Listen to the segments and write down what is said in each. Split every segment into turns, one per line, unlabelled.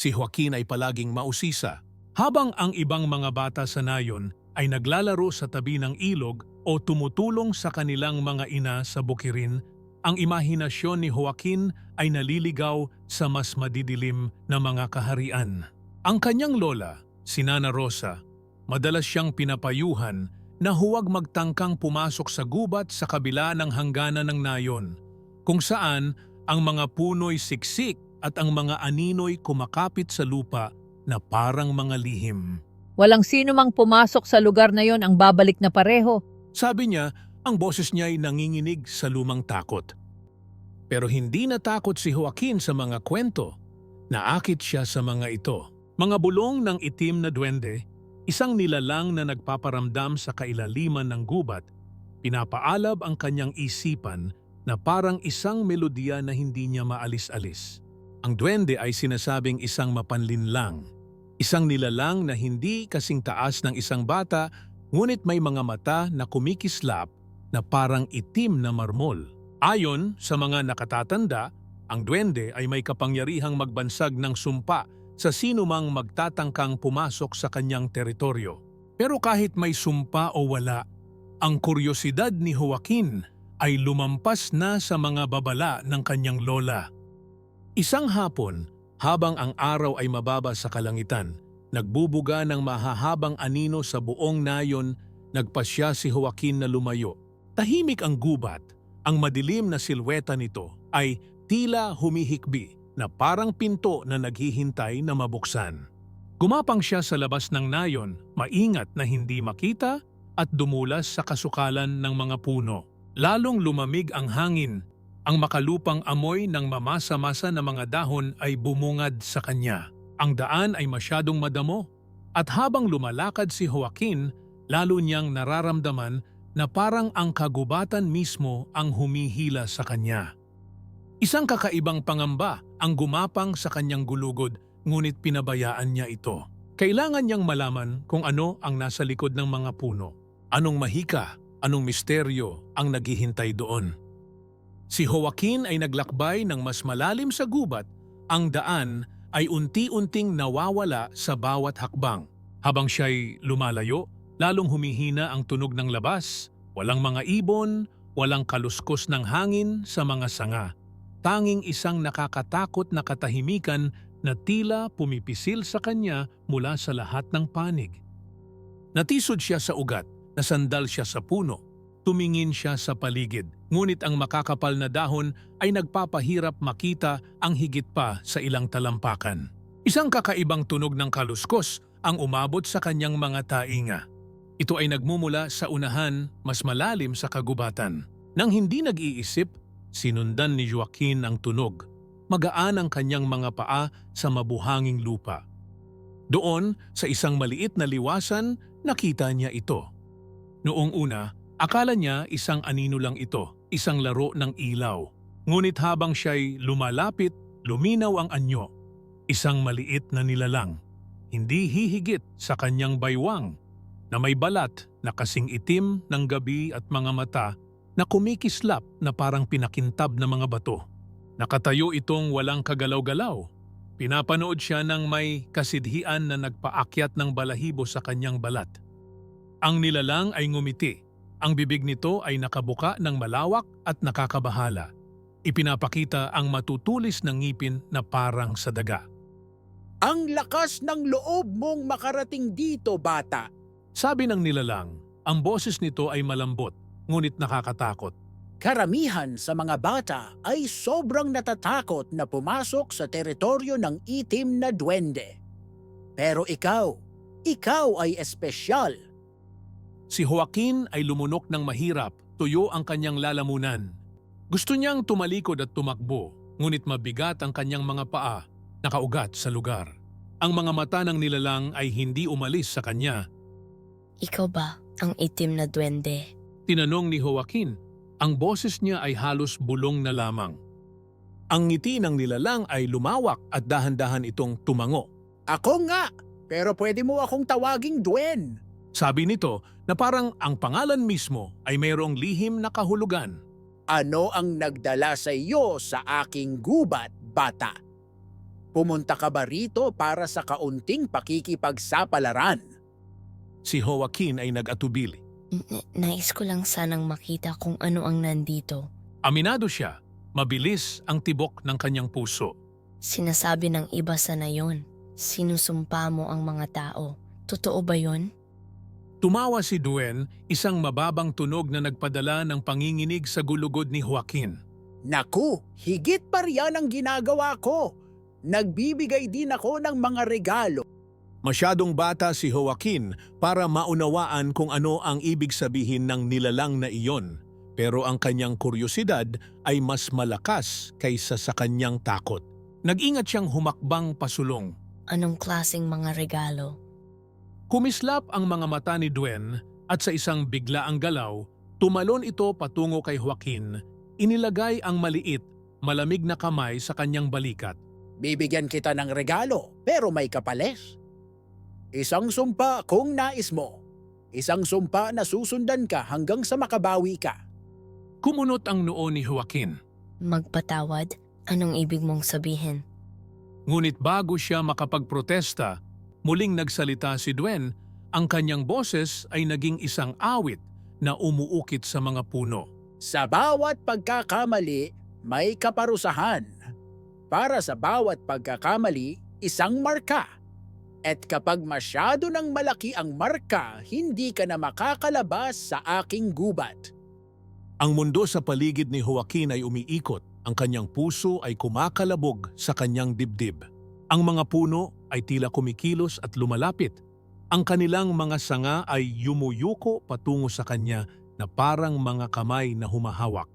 Si Joaquin ay palaging mausisa, habang ang ibang mga bata sa nayon ay naglalaro sa tabi ng ilog o tumutulong sa kanilang mga ina sa bukirin, ang imahinasyon ni Joaquin ay naliligaw sa mas madidilim na mga kaharian. Ang kanyang lola, si Nana Rosa, madalas siyang pinapayuhan na huwag magtangkang pumasok sa gubat sa kabila ng hangganan ng nayon, kung saan ang mga puno'y siksik at ang mga anino'y kumakapit sa lupa na parang mga lihim.
Walang sino mang pumasok sa lugar na yon ang babalik na pareho.
Sabi niya, ang boses niya ay nanginginig sa lumang takot. Pero hindi natakot si Joaquin sa mga kwento. Naakit siya sa mga ito. Mga bulong ng itim na duwende, isang nilalang na nagpaparamdam sa kailaliman ng gubat, pinapaalab ang kanyang isipan na parang isang melodiya na hindi niya maalis-alis. Ang duwende ay sinasabing isang mapanlinlang, isang nilalang na hindi kasing taas ng isang bata ngunit may mga mata na kumikislap na parang itim na marmol. Ayon sa mga nakatatanda, ang duwende ay may kapangyarihang magbansag ng sumpa sa sino mang magtatangkang pumasok sa kanyang teritoryo. Pero kahit may sumpa o wala, ang kuryosidad ni Joaquin ay lumampas na sa mga babala ng kanyang lola. Isang hapon, habang ang araw ay mababa sa kalangitan, nagbubuga ng mahahabang anino sa buong nayon, nagpasya si Joaquin na lumayo. Tahimik ang gubat, ang madilim na silweta nito ay tila humihikbi na parang pinto na naghihintay na mabuksan. Gumapang siya sa labas ng nayon, maingat na hindi makita at dumulas sa kasukalan ng mga puno. Lalong lumamig ang hangin ang makalupang amoy ng mamasa-masa na mga dahon ay bumungad sa kanya. Ang daan ay masyadong madamo at habang lumalakad si Joaquin, lalo niyang nararamdaman na parang ang kagubatan mismo ang humihila sa kanya. Isang kakaibang pangamba ang gumapang sa kanyang gulugod ngunit pinabayaan niya ito. Kailangan niyang malaman kung ano ang nasa likod ng mga puno. Anong mahika, anong misteryo ang naghihintay doon. Si Joaquin ay naglakbay ng mas malalim sa gubat, ang daan ay unti-unting nawawala sa bawat hakbang. Habang siya'y lumalayo, lalong humihina ang tunog ng labas, walang mga ibon, walang kaluskos ng hangin sa mga sanga. Tanging isang nakakatakot na katahimikan na tila pumipisil sa kanya mula sa lahat ng panig. Natisod siya sa ugat, nasandal siya sa puno, tumingin siya sa paligid. Ngunit ang makakapal na dahon ay nagpapahirap makita ang higit pa sa ilang talampakan. Isang kakaibang tunog ng kaluskos ang umabot sa kanyang mga tainga. Ito ay nagmumula sa unahan mas malalim sa kagubatan. Nang hindi nag-iisip, sinundan ni Joaquin ang tunog. Magaan ang kanyang mga paa sa mabuhanging lupa. Doon, sa isang maliit na liwasan, nakita niya ito. Noong una, Akala niya isang anino lang ito, isang laro ng ilaw. Ngunit habang siya'y lumalapit, luminaw ang anyo. Isang maliit na nilalang. Hindi hihigit sa kanyang baywang na may balat na kasing itim ng gabi at mga mata na kumikislap na parang pinakintab na mga bato. Nakatayo itong walang kagalaw-galaw. Pinapanood siya ng may kasidhian na nagpaakyat ng balahibo sa kanyang balat. Ang nilalang ay ngumiti ang bibig nito ay nakabuka ng malawak at nakakabahala. Ipinapakita ang matutulis ng ngipin na parang sa daga.
Ang lakas ng loob mong makarating dito, bata.
Sabi ng nilalang, ang boses nito ay malambot, ngunit nakakatakot.
Karamihan sa mga bata ay sobrang natatakot na pumasok sa teritoryo ng itim na duwende. Pero ikaw, ikaw ay espesyal.
Si Joaquin ay lumunok ng mahirap, tuyo ang kanyang lalamunan. Gusto niyang tumalikod at tumakbo, ngunit mabigat ang kanyang mga paa, nakaugat sa lugar. Ang mga mata ng nilalang ay hindi umalis sa kanya.
Ikaw ba ang itim na duwende?
Tinanong ni Joaquin, ang boses niya ay halos bulong na lamang. Ang ngiti ng nilalang ay lumawak at dahan-dahan itong tumango.
Ako nga, pero pwede mo akong tawaging Dwen.
Sabi nito na parang ang pangalan mismo ay mayroong lihim na kahulugan.
Ano ang nagdala sa iyo sa aking gubat, bata? Pumunta ka ba rito para sa kaunting pakikipagsapalaran?
Si Joaquin ay nag-atubili.
N- nais ko lang sanang makita kung ano ang nandito.
Aminado siya, mabilis ang tibok ng kanyang puso.
Sinasabi ng iba sa nayon. Sinusumpa mo ang mga tao. Totoo ba yon?
Tumawa si Duen, isang mababang tunog na nagpadala ng panginginig sa gulugod ni Joaquin.
Naku, higit pa riyan ang ginagawa ko. Nagbibigay din ako ng mga regalo.
Masyadong bata si Joaquin para maunawaan kung ano ang ibig sabihin ng nilalang na iyon. Pero ang kanyang kuryosidad ay mas malakas kaysa sa kanyang takot. Nag-ingat siyang humakbang pasulong.
Anong klaseng mga regalo?
Kumislap ang mga mata ni Duen at sa isang biglaang galaw, tumalon ito patungo kay Joaquin. Inilagay ang maliit, malamig na kamay sa kanyang balikat.
Bibigyan kita ng regalo, pero may kapalis. Isang sumpa kung nais mo. Isang sumpa na susundan ka hanggang sa makabawi ka.
Kumunot ang noo ni Joaquin.
Magpatawad? Anong ibig mong sabihin?
Ngunit bago siya makapagprotesta, muling nagsalita si Duen, ang kanyang boses ay naging isang awit na umuukit sa mga puno.
Sa bawat pagkakamali, may kaparusahan. Para sa bawat pagkakamali, isang marka. At kapag masyado ng malaki ang marka, hindi ka na makakalabas sa aking gubat.
Ang mundo sa paligid ni Joaquin ay umiikot, ang kanyang puso ay kumakalabog sa kanyang dibdib. Ang mga puno ay tila kumikilos at lumalapit. Ang kanilang mga sanga ay yumuyuko patungo sa kanya na parang mga kamay na humahawak.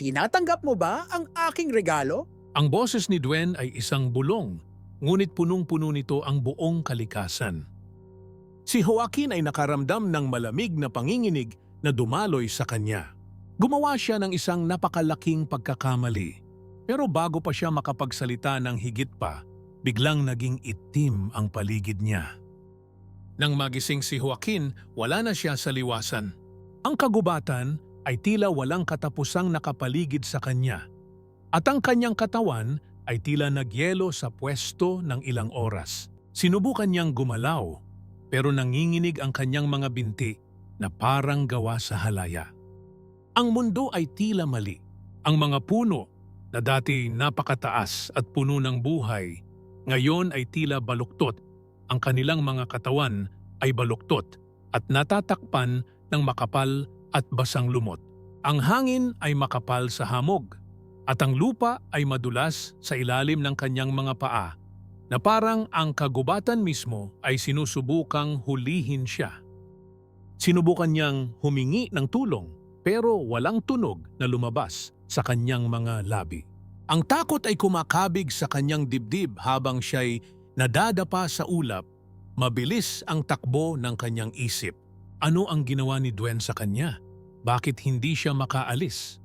Tinatanggap mo ba ang aking regalo?
Ang boses ni Duen ay isang bulong, ngunit punong-puno nito ang buong kalikasan. Si Joaquin ay nakaramdam ng malamig na panginginig na dumaloy sa kanya. Gumawa siya ng isang napakalaking pagkakamali. Pero bago pa siya makapagsalita ng higit pa, biglang naging itim ang paligid niya. Nang magising si Joaquin, wala na siya sa liwasan. Ang kagubatan ay tila walang katapusang nakapaligid sa kanya at ang kanyang katawan ay tila nagyelo sa pwesto ng ilang oras. Sinubukan niyang gumalaw, pero nanginginig ang kanyang mga binti na parang gawa sa halaya. Ang mundo ay tila mali. Ang mga puno na dati napakataas at puno ng buhay, ngayon ay tila baluktot. Ang kanilang mga katawan ay baluktot at natatakpan ng makapal at basang lumot. Ang hangin ay makapal sa hamog at ang lupa ay madulas sa ilalim ng kanyang mga paa na parang ang kagubatan mismo ay sinusubukang hulihin siya. Sinubukan niyang humingi ng tulong pero walang tunog na lumabas sa kanyang mga labi. Ang takot ay kumakabig sa kanyang dibdib habang siya'y nadadapa sa ulap. Mabilis ang takbo ng kanyang isip. Ano ang ginawa ni Duen sa kanya? Bakit hindi siya makaalis?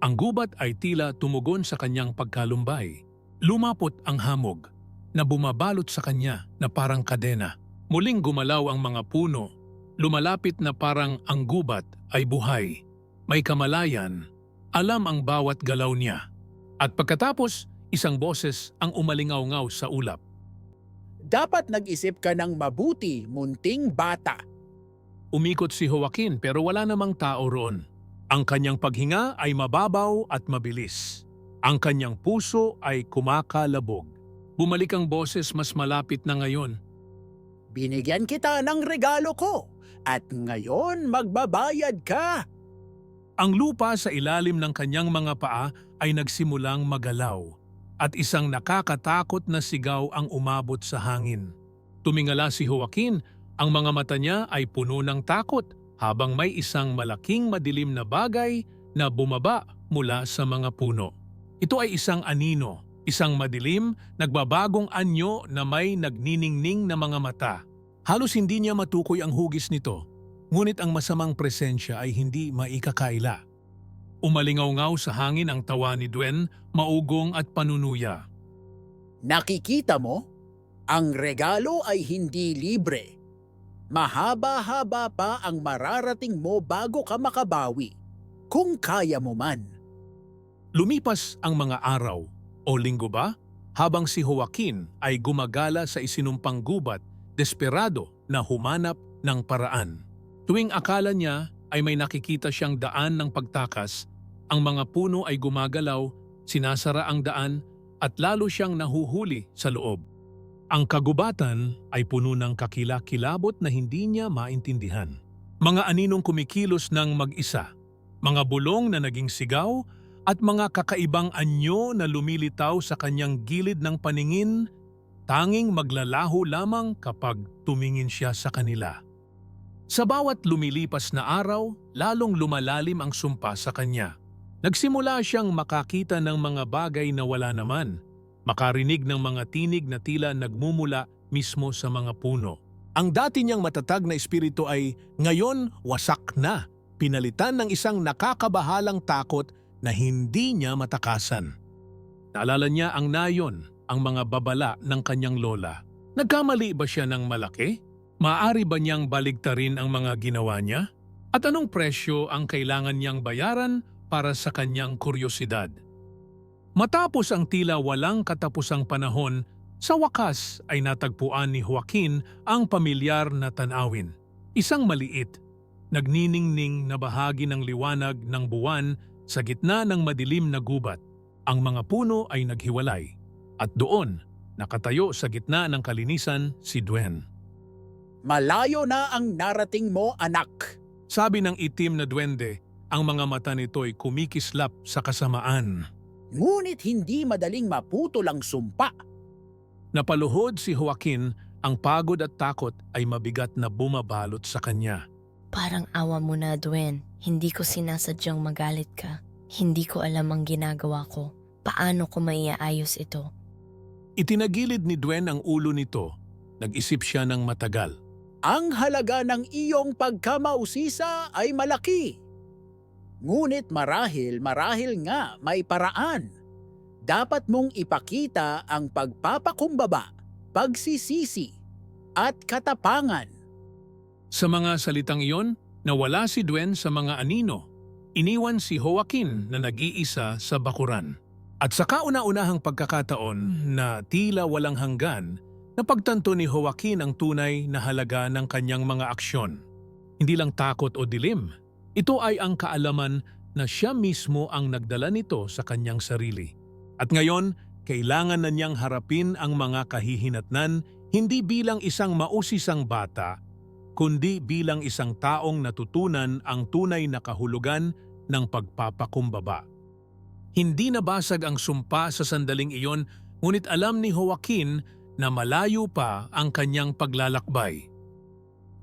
Ang gubat ay tila tumugon sa kanyang pagkalumbay. Lumapot ang hamog na bumabalot sa kanya na parang kadena. Muling gumalaw ang mga puno. Lumalapit na parang ang gubat ay buhay. May kamalayan. Alam ang bawat galaw niya. At pagkatapos, isang boses ang umalingaw-ngaw sa ulap.
Dapat nag-isip ka ng mabuti, munting bata.
Umikot si Joaquin pero wala namang tao roon. Ang kanyang paghinga ay mababaw at mabilis. Ang kanyang puso ay kumakalabog. Bumalik ang boses mas malapit na ngayon.
Binigyan kita ng regalo ko at ngayon magbabayad ka.
Ang lupa sa ilalim ng kanyang mga paa ay nagsimulang magalaw at isang nakakatakot na sigaw ang umabot sa hangin. Tumingala si Joaquin, ang mga mata niya ay puno ng takot habang may isang malaking madilim na bagay na bumaba mula sa mga puno. Ito ay isang anino, isang madilim, nagbabagong anyo na may nagniningning na mga mata. Halos hindi niya matukoy ang hugis nito, ngunit ang masamang presensya ay hindi maikakaila. Umalingaw-ngaw sa hangin ang tawa ni Duen, maugong at panunuya.
Nakikita mo? Ang regalo ay hindi libre. Mahaba-haba pa ang mararating mo bago ka makabawi. Kung kaya mo man.
Lumipas ang mga araw o linggo ba? habang si Joaquin ay gumagala sa isinumpang gubat, desperado na humanap ng paraan. Tuwing akala niya ay may nakikita siyang daan ng pagtakas, ang mga puno ay gumagalaw, sinasara ang daan at lalo siyang nahuhuli sa loob. Ang kagubatan ay puno ng kakila-kilabot na hindi niya maintindihan. Mga aninong kumikilos ng mag-isa, mga bulong na naging sigaw at mga kakaibang anyo na lumilitaw sa kanyang gilid ng paningin, tanging maglalaho lamang kapag tumingin siya sa kanila. Sa bawat lumilipas na araw, lalong lumalalim ang sumpa sa kanya. Nagsimula siyang makakita ng mga bagay na wala naman, makarinig ng mga tinig na tila nagmumula mismo sa mga puno. Ang dati niyang matatag na espiritu ay ngayon wasak na, pinalitan ng isang nakakabahalang takot na hindi niya matakasan. Naalala niya ang nayon, ang mga babala ng kanyang lola. Nagkamali ba siya ng malaki? Maaari ba niyang baligtarin ang mga ginawa niya? At anong presyo ang kailangan niyang bayaran para sa kanyang kuryosidad? Matapos ang tila walang katapusang panahon, sa wakas ay natagpuan ni Joaquin ang pamilyar na tanawin. Isang maliit, nagniningning na bahagi ng liwanag ng buwan sa gitna ng madilim na gubat. Ang mga puno ay naghiwalay at doon nakatayo sa gitna ng kalinisan si Duen.
Malayo na ang narating mo, anak.
Sabi ng itim na duwende, ang mga mata nito'y kumikislap sa kasamaan.
Ngunit hindi madaling maputol ang sumpa.
Napaluhod si Joaquin, ang pagod at takot ay mabigat na bumabalot sa kanya.
Parang awa mo na, Dwen. Hindi ko sinasadyang magalit ka. Hindi ko alam ang ginagawa ko. Paano ko maiaayos ito?
Itinagilid ni Duen ang ulo nito. Nag-isip siya ng matagal.
Ang halaga ng iyong pagkamausisa ay malaki. Ngunit marahil, marahil nga may paraan. Dapat mong ipakita ang pagpapakumbaba, pagsisisi, at katapangan.
Sa mga salitang iyon, nawala si Duen sa mga anino. Iniwan si Joaquin na nag-iisa sa bakuran. At sa kauna-unahang pagkakataon na tila walang hanggan, napagtanto ni Joaquin ang tunay na halaga ng kanyang mga aksyon. Hindi lang takot o dilim. Ito ay ang kaalaman na siya mismo ang nagdala nito sa kanyang sarili. At ngayon, kailangan na niyang harapin ang mga kahihinatnan hindi bilang isang mausisang bata, kundi bilang isang taong natutunan ang tunay na kahulugan ng pagpapakumbaba. Hindi nabasag ang sumpa sa sandaling iyon, ngunit alam ni Joaquin na malayo pa ang kanyang paglalakbay.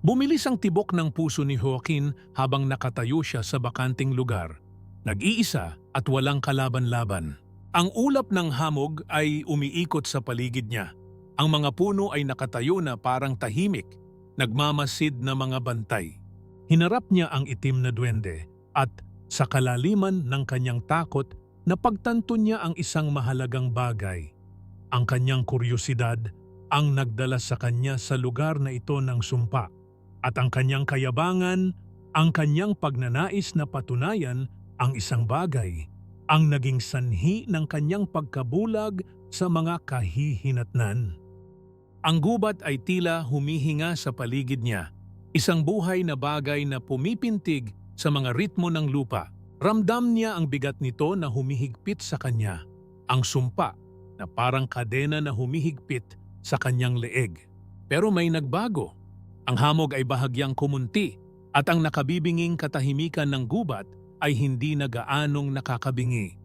Bumilis ang tibok ng puso ni Joaquin habang nakatayo siya sa bakanting lugar. Nag-iisa at walang kalaban-laban. Ang ulap ng hamog ay umiikot sa paligid niya. Ang mga puno ay nakatayo na parang tahimik, nagmamasid na mga bantay. Hinarap niya ang itim na duwende at sa kalaliman ng kanyang takot, napagtanto niya ang isang mahalagang bagay. Ang kanyang kuryosidad ang nagdala sa kanya sa lugar na ito ng sumpa at ang kanyang kayabangan, ang kanyang pagnanais na patunayan ang isang bagay, ang naging sanhi ng kanyang pagkabulag sa mga kahihinatnan. Ang gubat ay tila humihinga sa paligid niya, isang buhay na bagay na pumipintig sa mga ritmo ng lupa. Ramdam niya ang bigat nito na humihigpit sa kanya, ang sumpa na parang kadena na humihigpit sa kanyang leeg. Pero may nagbago. Ang hamog ay bahagyang kumunti at ang nakabibinging katahimikan ng gubat ay hindi na gaanong nakakabingi.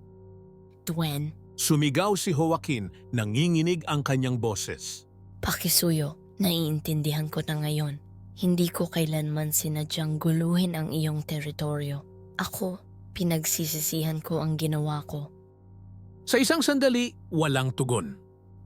Dwen,
Sumigaw si Joaquin, nanginginig ang kanyang boses.
pakisuyo. Naiintindihan ko na ngayon. Hindi ko kailanman sinadyang guluhin ang iyong teritoryo. Ako, pinagsisisihan ko ang ginawa ko.
Sa isang sandali, walang tugon.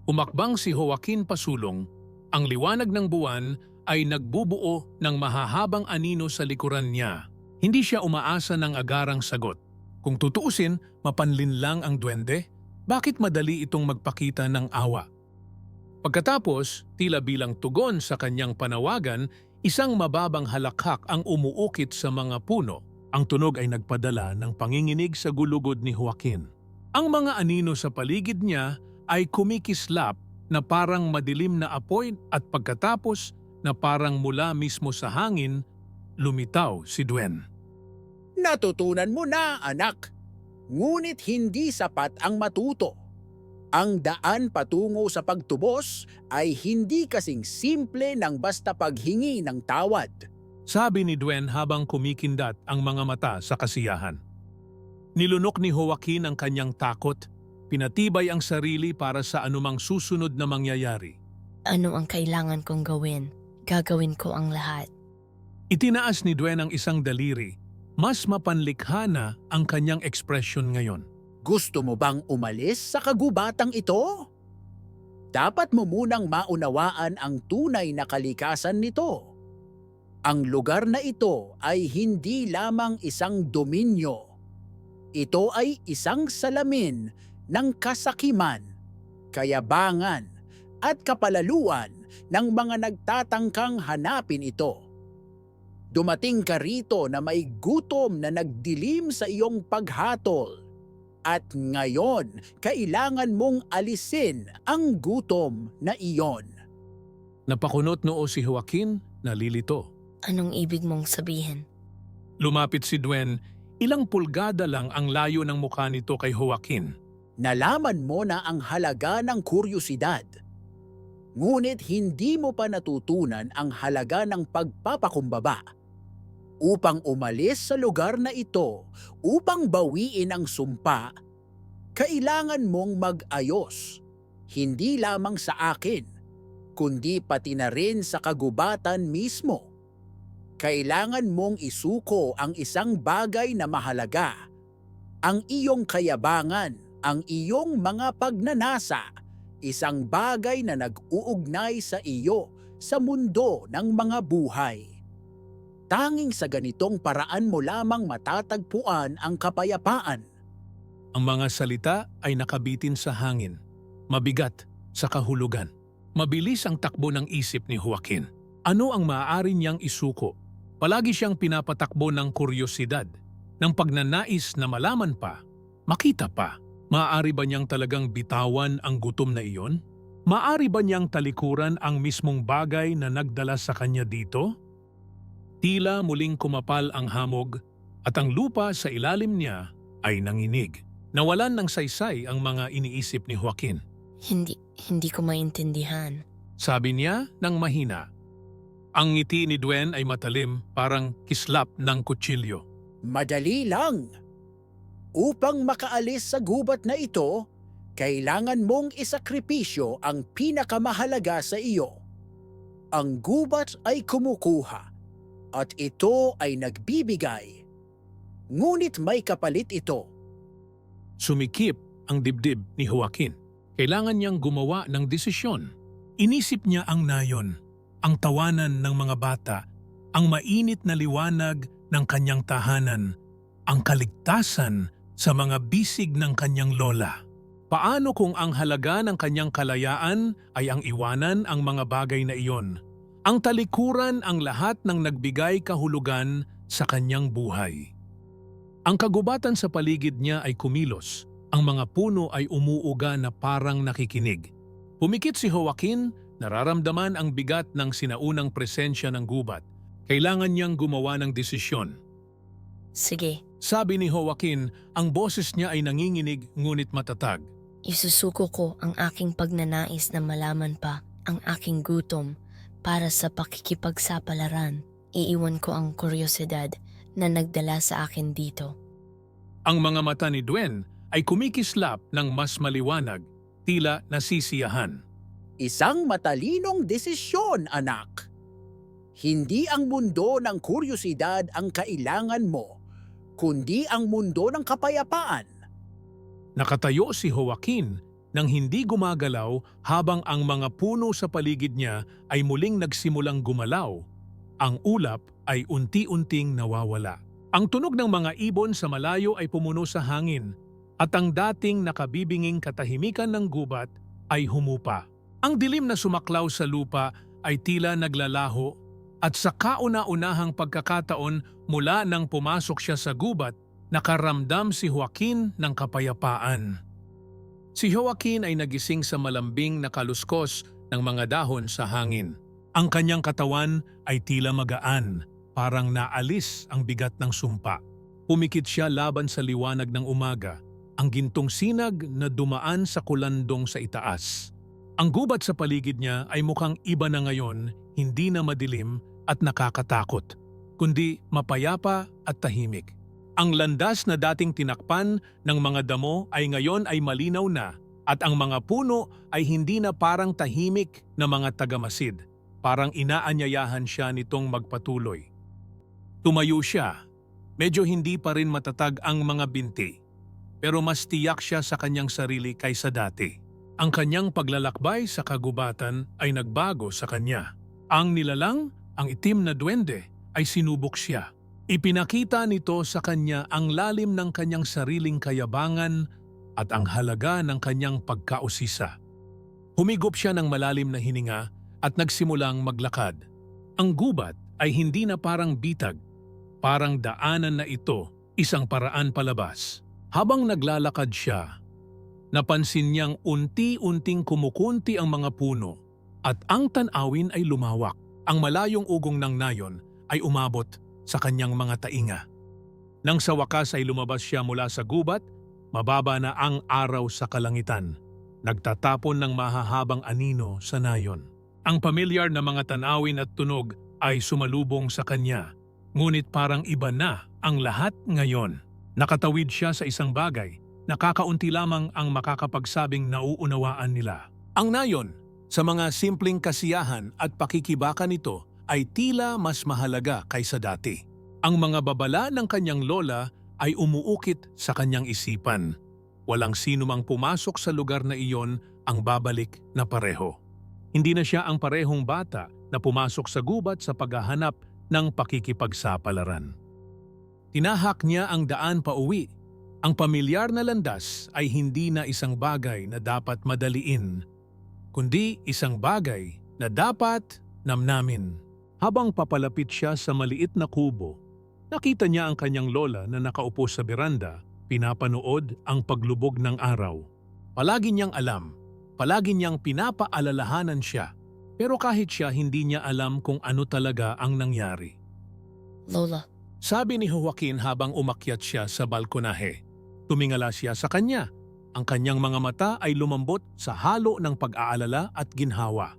Umakbang si Joaquin pasulong, ang liwanag ng buwan ay nagbubuo ng mahahabang anino sa likuran niya. Hindi siya umaasa ng agarang sagot. Kung tutuusin, mapanlin lang ang duwende, bakit madali itong magpakita ng awa? Pagkatapos, tila bilang tugon sa kanyang panawagan, isang mababang halakhak ang umuukit sa mga puno. Ang tunog ay nagpadala ng panginginig sa gulugod ni Joaquin. Ang mga anino sa paligid niya ay kumikislap na parang madilim na apoy at pagkatapos na parang mula mismo sa hangin, lumitaw si Dwen.
Natutunan mo na, anak. Ngunit hindi sapat ang matuto. Ang daan patungo sa pagtubos ay hindi kasing simple ng basta paghingi ng tawad.
Sabi ni Dwen habang kumikindat ang mga mata sa kasiyahan. Nilunok ni Joaquin ang kanyang takot, pinatibay ang sarili para sa anumang susunod na mangyayari.
Ano ang kailangan kong gawin? Gagawin ko ang lahat.
Itinaas ni Dwen ang isang daliri, mas mapanlikha na ang kanyang ekspresyon ngayon.
Gusto mo bang umalis sa kagubatang ito? Dapat mo munang maunawaan ang tunay na kalikasan nito. Ang lugar na ito ay hindi lamang isang dominyo. Ito ay isang salamin ng kasakiman, kayabangan, at kapalaluan ng mga nagtatangkang hanapin ito. Dumating ka rito na may gutom na nagdilim sa iyong paghatol. At ngayon, kailangan mong alisin ang gutom na iyon.
Napakunot noo si Joaquin, nalilito.
Anong ibig mong sabihin?
Lumapit si Dwen, ilang pulgada lang ang layo ng mukha nito kay Joaquin.
Nalaman mo na ang halaga ng kuryosidad. Ngunit hindi mo pa natutunan ang halaga ng pagpapakumbaba. Upang umalis sa lugar na ito, upang bawiin ang sumpa, kailangan mong mag-ayos. Hindi lamang sa akin, kundi pati na rin sa kagubatan mismo. Kailangan mong isuko ang isang bagay na mahalaga. Ang iyong kayabangan, ang iyong mga pagnanasa, isang bagay na nag-uugnay sa iyo sa mundo ng mga buhay. Tanging sa ganitong paraan mo lamang matatagpuan ang kapayapaan.
Ang mga salita ay nakabitin sa hangin, mabigat sa kahulugan. Mabilis ang takbo ng isip ni Joaquin. Ano ang maaari niyang isuko? Palagi siyang pinapatakbo ng kuryosidad, ng pagnanais na malaman pa, makita pa. Maaari ba niyang talagang bitawan ang gutom na iyon? Maaari ba niyang talikuran ang mismong bagay na nagdala sa kanya dito? Tila muling kumapal ang hamog at ang lupa sa ilalim niya ay nanginig. Nawalan ng saysay ang mga iniisip ni Joaquin.
Hindi, hindi ko maintindihan.
Sabi niya ng mahina. Ang ngiti ni Dwen ay matalim parang kislap ng kutsilyo.
Madali lang. Upang makaalis sa gubat na ito, kailangan mong isakripisyo ang pinakamahalaga sa iyo. Ang gubat ay kumukuha at ito ay nagbibigay. Ngunit may kapalit ito.
Sumikip ang dibdib ni Joaquin. Kailangan niyang gumawa ng desisyon. Inisip niya ang nayon, ang tawanan ng mga bata, ang mainit na liwanag ng kanyang tahanan, ang kaligtasan sa mga bisig ng kanyang lola. Paano kung ang halaga ng kanyang kalayaan ay ang iwanan ang mga bagay na iyon? Ang talikuran ang lahat ng nagbigay kahulugan sa kanyang buhay. Ang kagubatan sa paligid niya ay kumilos. Ang mga puno ay umuuga na parang nakikinig. Pumikit si Joaquin, nararamdaman ang bigat ng sinaunang presensya ng gubat. Kailangan niyang gumawa ng desisyon.
Sige,
Sabi ni Joaquin, ang boses niya ay nanginginig ngunit matatag.
isusuko ko ang aking pagnanais na malaman pa ang aking gutom para sa pakikipagsapalaran. Iiwan ko ang kuryosidad na nagdala sa akin dito.
Ang mga mata ni Dwen ay kumikislap ng mas maliwanag, tila nasisiyahan.
Isang matalinong desisyon, anak. Hindi ang mundo ng kuryosidad ang kailangan mo, kundi ang mundo ng kapayapaan.
Nakatayo si Joaquin nang hindi gumagalaw habang ang mga puno sa paligid niya ay muling nagsimulang gumalaw. Ang ulap ay unti-unting nawawala. Ang tunog ng mga ibon sa malayo ay pumuno sa hangin at ang dating nakabibinging katahimikan ng gubat ay humupa. Ang dilim na sumaklaw sa lupa ay tila naglalaho at sa kauna-unahang pagkakataon mula nang pumasok siya sa gubat, nakaramdam si Joaquin ng kapayapaan. Si Joaquin ay nagising sa malambing na kaluskos ng mga dahon sa hangin. Ang kanyang katawan ay tila magaan, parang naalis ang bigat ng sumpa. Pumikit siya laban sa liwanag ng umaga, ang gintong sinag na dumaan sa kulandong sa itaas. Ang gubat sa paligid niya ay mukhang iba na ngayon, hindi na madilim at nakakatakot, kundi mapayapa at tahimik. Ang landas na dating tinakpan ng mga damo ay ngayon ay malinaw na at ang mga puno ay hindi na parang tahimik na mga tagamasid. Parang inaanyayahan siya nitong magpatuloy. Tumayo siya. Medyo hindi pa rin matatag ang mga binti. Pero mas tiyak siya sa kanyang sarili kaysa dati. Ang kanyang paglalakbay sa kagubatan ay nagbago sa kanya. Ang nilalang, ang itim na duwende, ay sinubok siya. Ipinakita nito sa kanya ang lalim ng kanyang sariling kayabangan at ang halaga ng kanyang pagkausisa. Humigop siya ng malalim na hininga at nagsimulang maglakad. Ang gubat ay hindi na parang bitag, parang daanan na ito, isang paraan palabas. Habang naglalakad siya, napansin niyang unti-unting kumukunti ang mga puno at ang tanawin ay lumawak. Ang malayong ugong ng nayon ay umabot sa kanyang mga tainga. Nang sa wakas ay lumabas siya mula sa gubat, mababa na ang araw sa kalangitan. Nagtatapon ng mahahabang anino sa nayon. Ang pamilyar na mga tanawin at tunog ay sumalubong sa kanya. Ngunit parang iba na ang lahat ngayon. Nakatawid siya sa isang bagay, nakakaunti lamang ang makakapagsabing nauunawaan nila. Ang nayon, sa mga simpleng kasiyahan at pakikibaka nito ay tila mas mahalaga kaysa dati. Ang mga babala ng kanyang lola ay umuukit sa kanyang isipan. Walang sino mang pumasok sa lugar na iyon ang babalik na pareho. Hindi na siya ang parehong bata na pumasok sa gubat sa paghahanap ng pakikipagsapalaran. Tinahak niya ang daan pa uwi. Ang pamilyar na landas ay hindi na isang bagay na dapat madaliin, kundi isang bagay na dapat namnamin. Habang papalapit siya sa maliit na kubo, nakita niya ang kanyang lola na nakaupo sa beranda, pinapanood ang paglubog ng araw. Palagi niyang alam, palagi niyang pinapaalalahanan siya, pero kahit siya hindi niya alam kung ano talaga ang nangyari.
Lola,
Sabi ni Joaquin habang umakyat siya sa balkonahe. Tumingala siya sa kanya. Ang kanyang mga mata ay lumambot sa halo ng pag-aalala at ginhawa.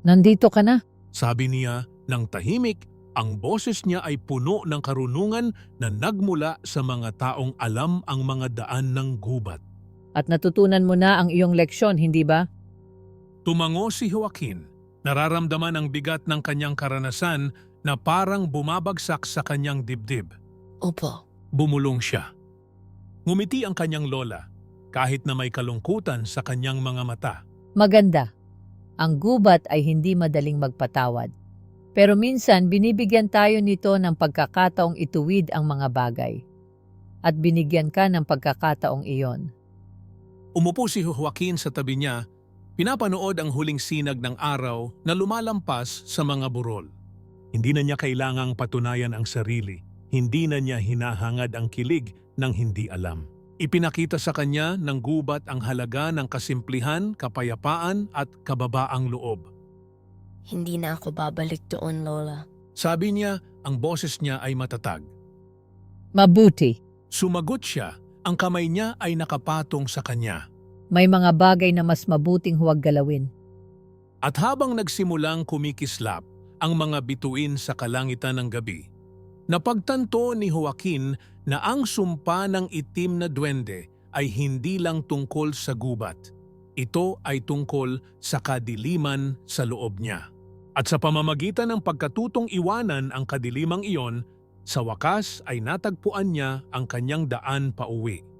Nandito ka na.
Sabi niya ng tahimik, ang boses niya ay puno ng karunungan na nagmula sa mga taong alam ang mga daan ng gubat.
At natutunan mo na ang iyong leksyon, hindi ba?
Tumango si Joaquin. Nararamdaman ang bigat ng kanyang karanasan na parang bumabagsak sa kanyang dibdib.
opo.
Bumulong siya. Ngumiti ang kanyang lola kahit na may kalungkutan sa kanyang mga mata.
Maganda. Ang gubat ay hindi madaling magpatawad. Pero minsan binibigyan tayo nito ng pagkakataong ituwid ang mga bagay. At binigyan ka ng pagkakataong iyon.
Umupo si Joaquin sa tabi niya, pinapanood ang huling sinag ng araw na lumalampas sa mga burol. Hindi na niya kailangang patunayan ang sarili. Hindi na niya hinahangad ang kilig ng hindi alam. Ipinakita sa kanya ng gubat ang halaga ng kasimplihan, kapayapaan at kababaang loob.
Hindi na ako babalik doon, Lola.
Sabi niya, ang boses niya ay matatag.
Mabuti.
Sumagot siya, ang kamay niya ay nakapatong sa kanya.
May mga bagay na mas mabuting huwag galawin.
At habang nagsimulang kumikislap ang mga bituin sa kalangitan ng gabi, napagtanto ni Joaquin na ang sumpa ng itim na duwende ay hindi lang tungkol sa gubat. Ito ay tungkol sa kadiliman sa loob niya. At sa pamamagitan ng pagkatutong iwanan ang kadilimang iyon, sa wakas ay natagpuan niya ang kanyang daan pauwi.